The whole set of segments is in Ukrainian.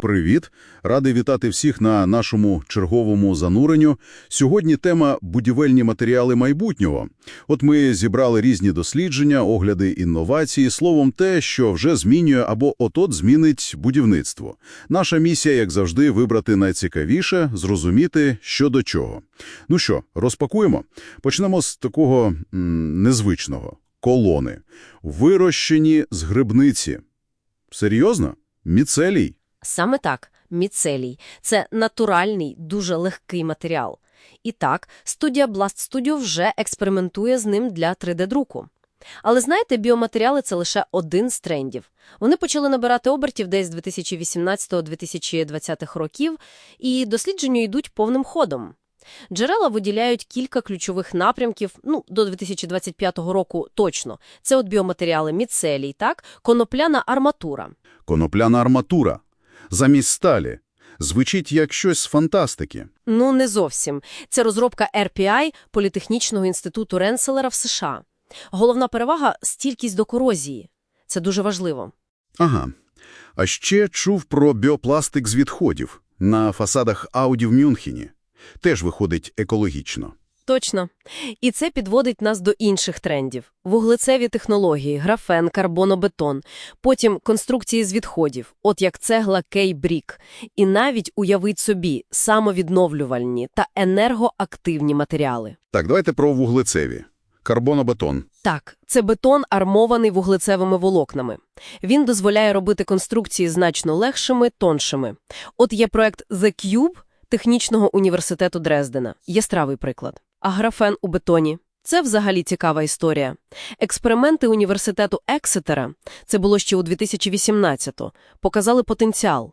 Привіт! Радий вітати всіх на нашому черговому зануренню. Сьогодні тема «Будівельні матеріали майбутнього». От ми зібрали різні дослідження, огляди інновації, словом те, що вже змінює або от-от змінить будівництво. Наша місія, як завжди, вибрати найцікавіше, зрозуміти, що до чого. Ну що, розпакуємо? Почнемо з такого м, незвичного – колони. Вирощені з грибниці. Серйозно? Міцелій? Саме так, міцелій – це натуральний, дуже легкий матеріал. І так, студія Blast Studio вже експериментує з ним для 3D-друку. Але знаєте, біоматеріали – це лише один з трендів. Вони почали набирати обертів десь з 2018-2020 років, і дослідження йдуть повним ходом. Джерела виділяють кілька ключових напрямків, ну, до 2025 року точно. Це от біоматеріали міцелій, так, конопляна арматура. Конопляна арматура. Замість сталі. Звучить як щось з фантастики. Ну, не зовсім. Це розробка RPI Політехнічного інституту Ренселера в США. Головна перевага – стійкість до корозії. Це дуже важливо. Ага. А ще чув про біопластик з відходів на фасадах Ауді в Мюнхені. Теж виходить екологічно. Точно. І це підводить нас до інших трендів. Вуглецеві технології, графен, карбонобетон, потім конструкції з відходів, от як цегла Кей-Брік. І навіть, уявіть собі, самовідновлювальні та енергоактивні матеріали. Так, давайте про вуглецеві. Карбонобетон. Так, це бетон, армований вуглецевими волокнами. Він дозволяє робити конструкції значно легшими, тоншими. От є проект The Cube Технічного університету Дрездена. Яскравий приклад. А графен у бетоні. Це взагалі цікава історія. Експерименти університету Ексетера, це було ще у 2018-го, показали потенціал.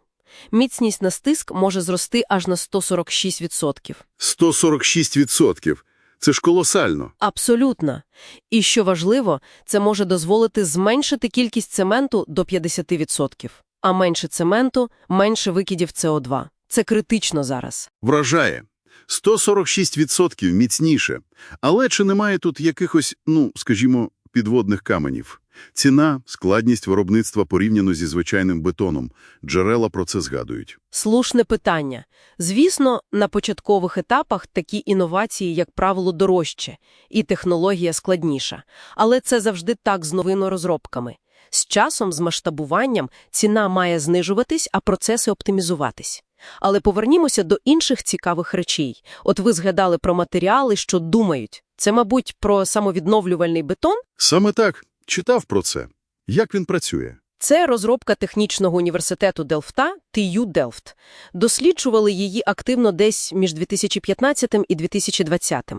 Міцність на стиск може зрости аж на 146%. 146%. Це ж колосально. Абсолютно. І що важливо, це може дозволити зменшити кількість цементу до 50%. А менше цементу – менше викидів СО2. Це критично зараз. Вражає. 146% міцніше. Але чи немає тут якихось, ну, скажімо, підводних каменів? Ціна, складність виробництва порівняно зі звичайним бетоном. Джерела про це згадують. Слушне питання. Звісно, на початкових етапах такі інновації, як правило, дорожче, і технологія складніша. Але це завжди так з новими розробками. З часом, з масштабуванням, ціна має знижуватись, а процеси оптимізуватись. Але повернімося до інших цікавих речей. От ви згадали про матеріали, що думають. Це, мабуть, про самовідновлювальний бетон? Саме так. Читав про це. Як він працює? Це розробка технічного університету Делфта, TU Delft. Досліджували її активно десь між 2015 і 2020.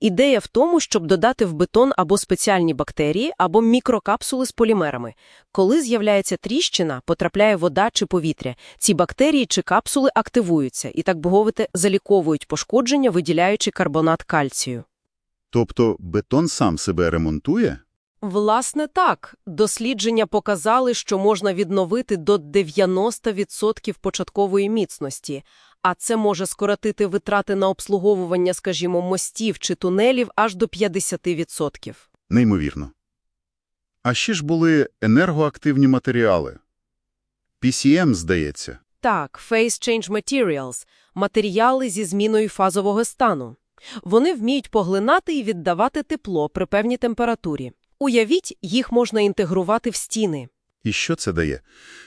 Ідея в тому, щоб додати в бетон або спеціальні бактерії, або мікрокапсули з полімерами. Коли з'являється тріщина, потрапляє вода чи повітря, ці бактерії чи капсули активуються і, так би мовити, заліковують пошкодження, виділяючи карбонат кальцію. Тобто бетон сам себе ремонтує? Власне так. Дослідження показали, що можна відновити до 90% початкової міцності, а це може скоротити витрати на обслуговування, скажімо, мостів чи тунелів аж до 50%. Неймовірно. А ще ж були енергоактивні матеріали. PCM, здається. Так, Phase Change Materials – матеріали зі зміною фазового стану. Вони вміють поглинати і віддавати тепло при певній температурі. Уявіть, їх можна інтегрувати в стіни. І що це дає?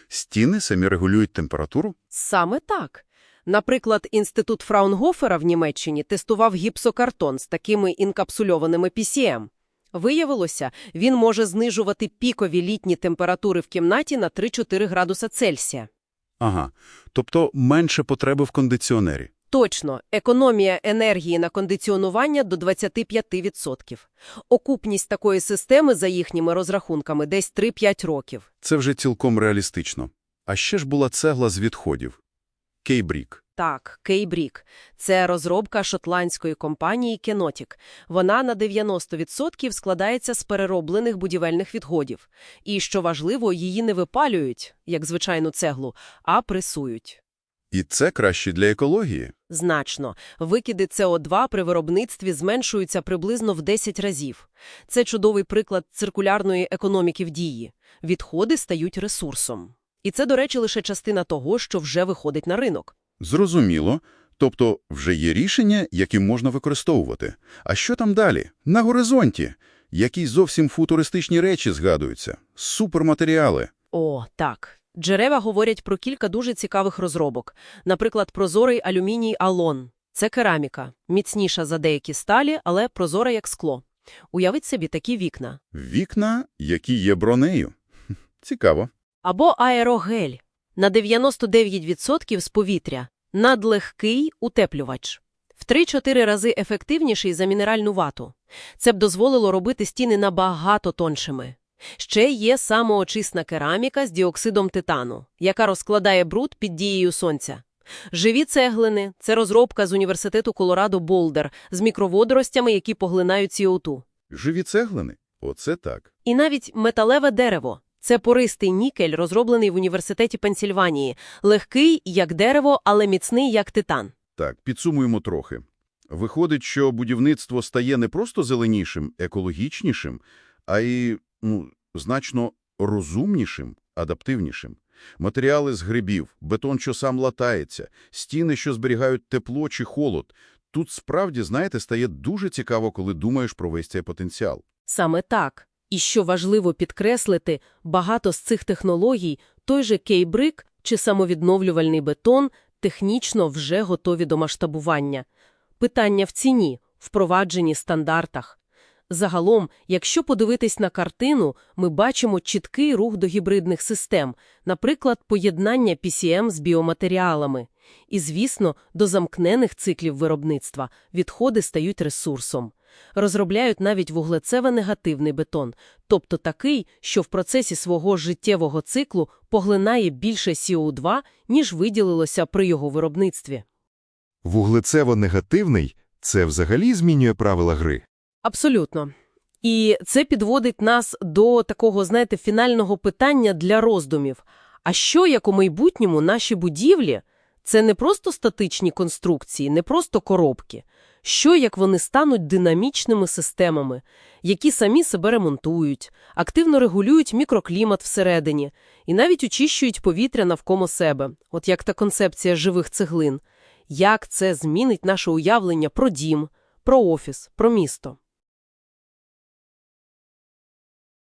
Стіни самі регулюють температуру? Саме так. Наприклад, інститут Фраунгофера в Німеччині тестував гіпсокартон з такими інкапсульованими PCM. Виявилося, він може знижувати пікові літні температури в кімнаті на 3-4 градуса Цельсія. Ага. Тобто менше потреби в кондиціонері. Точно, економія енергії на кондиціонування до 25%. Окупність такої системи, за їхніми розрахунками, десь 3-5 років. Це вже цілком реалістично. А ще ж була цегла з відходів. Кейбрік. Так, Кейбрік. Це розробка шотландської компанії Кенотік. Вона на 90% складається з перероблених будівельних відходів. І, що важливо, її не випалюють, як звичайну цеглу, а пресують. І це краще для екології? Значно. Викиди СО2 при виробництві зменшуються приблизно в 10 разів. Це чудовий приклад циркулярної економіки в дії. Відходи стають ресурсом. І це, до речі, лише частина того, що вже виходить на ринок. Зрозуміло. Тобто вже є рішення, які можна використовувати. А що там далі? На горизонті. Якісь зовсім футуристичні речі згадуються. Суперматеріали. О, так. Джерева говорять про кілька дуже цікавих розробок. Наприклад, прозорий алюміній алон. Це кераміка. Міцніша за деякі сталі, але прозора як скло. Уявіть собі такі вікна. Вікна, які є бронею. Цікаво. Або аерогель. На 99% з повітря. Надлегкий утеплювач. В 3-4 рази ефективніший за мінеральну вату. Це б дозволило робити стіни набагато тоншими. Ще є самоочисна кераміка з діоксидом титану, яка розкладає бруд під дією сонця. Живі цеглини – це розробка з університету Колорадо Болдер з мікроводоростями, які поглинають CO2. Живі цеглини? Оце так. І навіть металеве дерево – це пористий нікель, розроблений в університеті Пенсільванії, легкий, як дерево, але міцний, як титан. Так, підсумуємо трохи. Виходить, що будівництво стає не просто зеленішим, екологічнішим, а й, ну, значно розумнішим, адаптивнішим. Матеріали з грибів, бетон, що сам латається, стіни, що зберігають тепло чи холод. Тут справді, знаєте, стає дуже цікаво, коли думаєш про весь цей потенціал. Саме так. І що важливо підкреслити, багато з цих технологій, той же кейбрик чи самовідновлювальний бетон, технічно вже готові до масштабування. Питання в ціні, впровадженні стандартах. Загалом, якщо подивитись на картину, ми бачимо чіткий рух до гібридних систем, наприклад, поєднання PCM з біоматеріалами. І, звісно, до замкнених циклів виробництва відходи стають ресурсом. Розробляють навіть вуглецево-негативний бетон, тобто такий, що в процесі свого життєвого циклу поглинає більше СО2, ніж виділилося при його виробництві. Вуглецево-негативний – це взагалі змінює правила гри. Абсолютно. І це підводить нас до такого, знаєте, фінального питання для роздумів. А що, як у майбутньому, наші будівлі – це не просто статичні конструкції, не просто коробки. Що, як вони стануть динамічними системами, які самі себе ремонтують, активно регулюють мікроклімат всередині і навіть очищують повітря навколо себе, от як та концепція живих цеглин. Як це змінить наше уявлення про дім, про офіс, про місто?